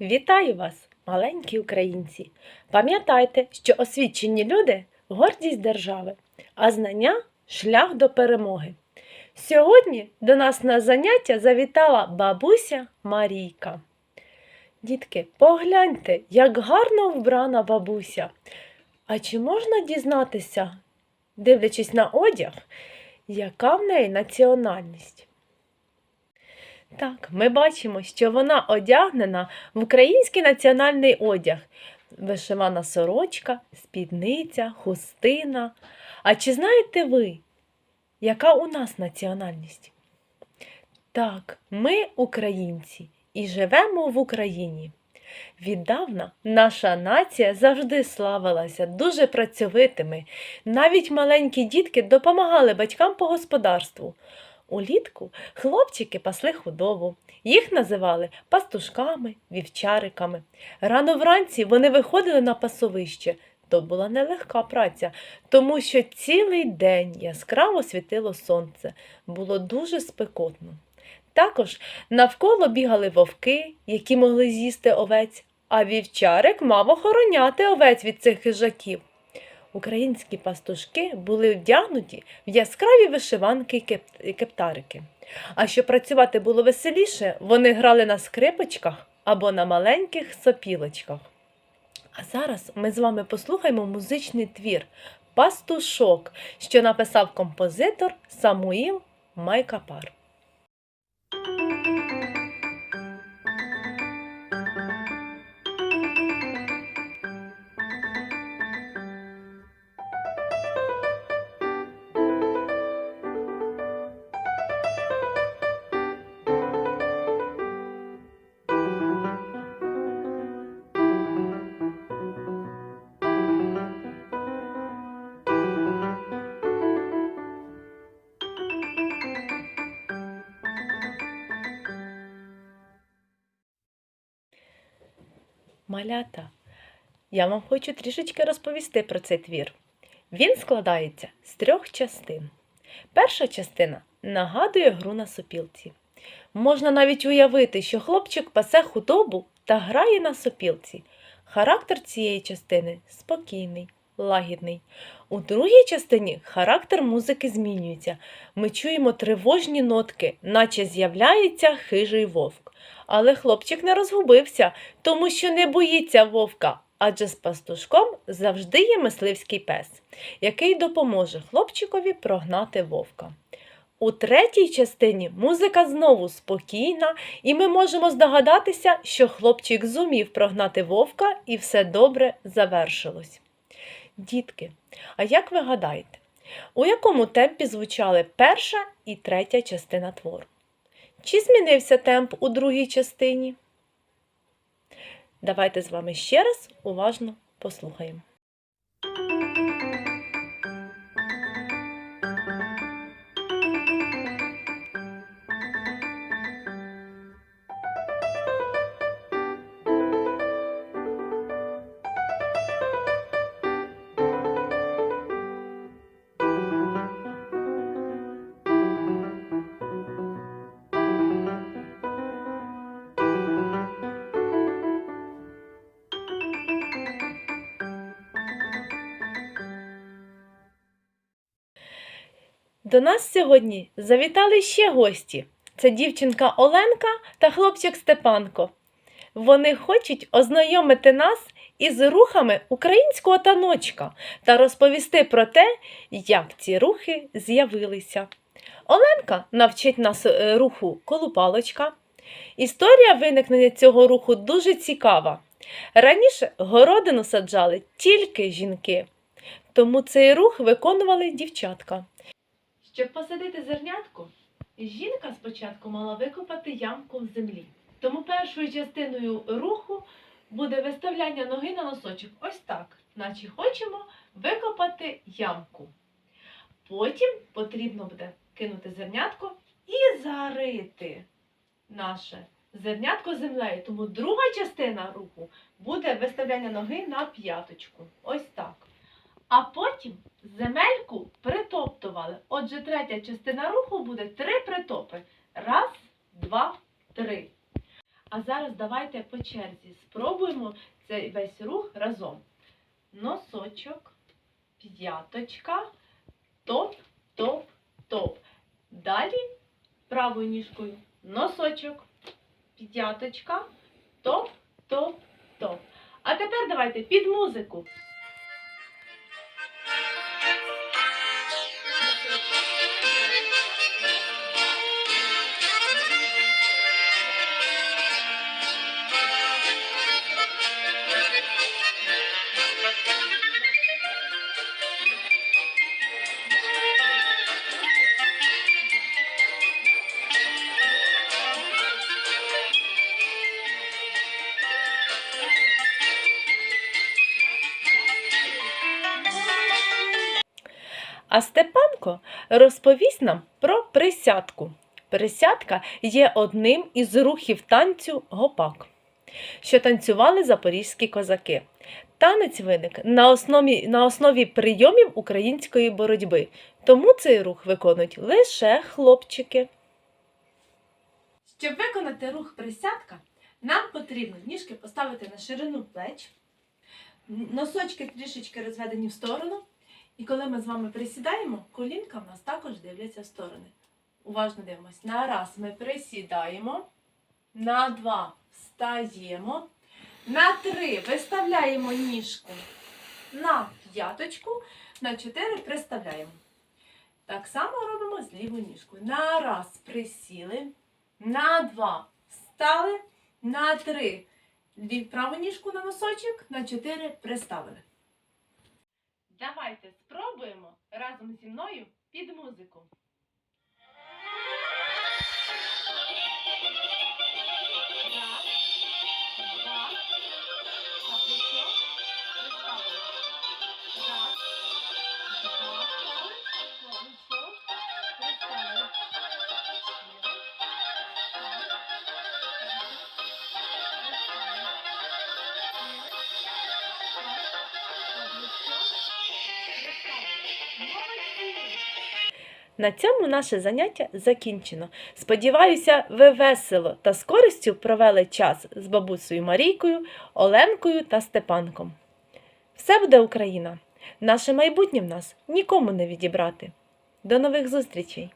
Вітаю вас, маленькі українці! Пам'ятайте, що освічені люди гордість держави, а знання шлях до перемоги. Сьогодні до нас на заняття завітала бабуся Марійка. Дітки, погляньте, як гарно вбрана бабуся. А чи можна дізнатися, дивлячись на одяг, яка в неї національність? Так, ми бачимо, що вона одягнена в український національний одяг. Вишивана сорочка, спідниця, хустина. А чи знаєте ви, яка у нас національність? Так, ми українці і живемо в Україні. Віддавна наша нація завжди славилася дуже працьовитими. Навіть маленькі дітки допомагали батькам по господарству. Улітку хлопчики пасли худобу. Їх називали пастушками, вівчариками. Рано вранці вони виходили на пасовище. То була нелегка праця, тому що цілий день яскраво світило сонце, було дуже спекотно. Також навколо бігали вовки, які могли з'їсти овець, а вівчарик мав охороняти овець від цих хижаків. Українські пастушки були вдягнуті в яскраві вишиванки і кеп- кептарики. А щоб працювати було веселіше, вони грали на скрипочках або на маленьких сопілочках. А зараз ми з вами послухаємо музичний твір Пастушок, що написав композитор Самуїл Майкапар. Малята, я вам хочу трішечки розповісти про цей твір. Він складається з трьох частин. Перша частина нагадує гру на сопілці. Можна навіть уявити, що хлопчик пасе худобу та грає на сопілці. Характер цієї частини спокійний, лагідний. У другій частині характер музики змінюється. Ми чуємо тривожні нотки, наче з'являється хижий вовк. Але хлопчик не розгубився, тому що не боїться вовка, адже з пастушком завжди є мисливський пес, який допоможе хлопчикові прогнати вовка. У третій частині музика знову спокійна, і ми можемо здогадатися, що хлопчик зумів прогнати вовка і все добре завершилось. Дітки, а як ви гадаєте, у якому темпі звучали перша і третя частина твору? Чи змінився темп у другій частині? Давайте з вами ще раз уважно послухаємо. До нас сьогодні завітали ще гості. Це дівчинка Оленка та хлопчик Степанко. Вони хочуть ознайомити нас із рухами українського таночка та розповісти про те, як ці рухи з'явилися. Оленка навчить нас е, руху колупалочка. Історія виникнення цього руху дуже цікава. Раніше городину саджали тільки жінки, тому цей рух виконували дівчатка. Щоб посадити зернятко, жінка спочатку мала викопати ямку в землі. Тому першою частиною руху буде виставляння ноги на носочок. Ось так, наче хочемо викопати ямку. Потім потрібно буде кинути зернятко і зарити наше зернятко землею. Тому друга частина руху буде виставляння ноги на п'яточку. Ось так. А потім земельку притоптували. Отже, третя частина руху буде три притопи. Раз, два, три. А зараз давайте по черзі спробуємо цей весь рух разом. Носочок, п'яточка, топ, топ, топ. Далі правою ніжкою носочок, п'яточка, топ, топ, топ. А тепер давайте під музику. А Степанко розповість нам про присядку. Присядка є одним із рухів танцю гопак, що танцювали запорізькі козаки. Танець виник на основі, на основі прийомів української боротьби, тому цей рух виконують лише хлопчики. Щоб виконати рух присядка, нам потрібно ніжки поставити на ширину плеч, носочки трішечки розведені в сторону. І коли ми з вами присідаємо, колінка в нас також дивляться в сторони. Уважно дивимось. На раз ми присідаємо, на два встаємо, на три виставляємо ніжку на п'яточку, на чотири приставляємо. Так само робимо з лівою ніжкою. На раз присіли, на два встали, на три праву ніжку на носочок, на чотири приставили. Давайте спробуємо разом зі мною під музику. На цьому наше заняття закінчено. Сподіваюся, ви весело та з користю провели час з бабусею Марійкою, Оленкою та Степанком. Все буде Україна! Наше майбутнє в нас нікому не відібрати. До нових зустрічей!